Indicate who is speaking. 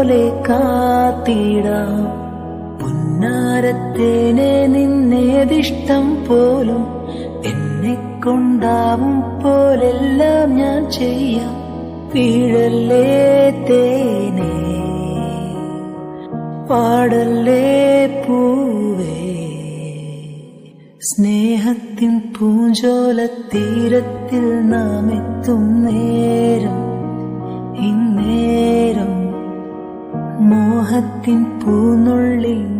Speaker 1: പോലെ കാത്തിടാം. പുന്നാരത്തേനെ നിന്നേതിഷ്ടം പോലും എന്നെ കൊണ്ടാവും പോലെല്ലാം ഞാൻ ചെയ്യാം. വീഴല്ലേ തേനെ? പാടല്ലേ പൂവേ? സ്നേഹത്തിൻ പൂഞ്ചോല തീരത്തിൽ നാം എത്തും മോഹത്തിൻ മാലിന്യ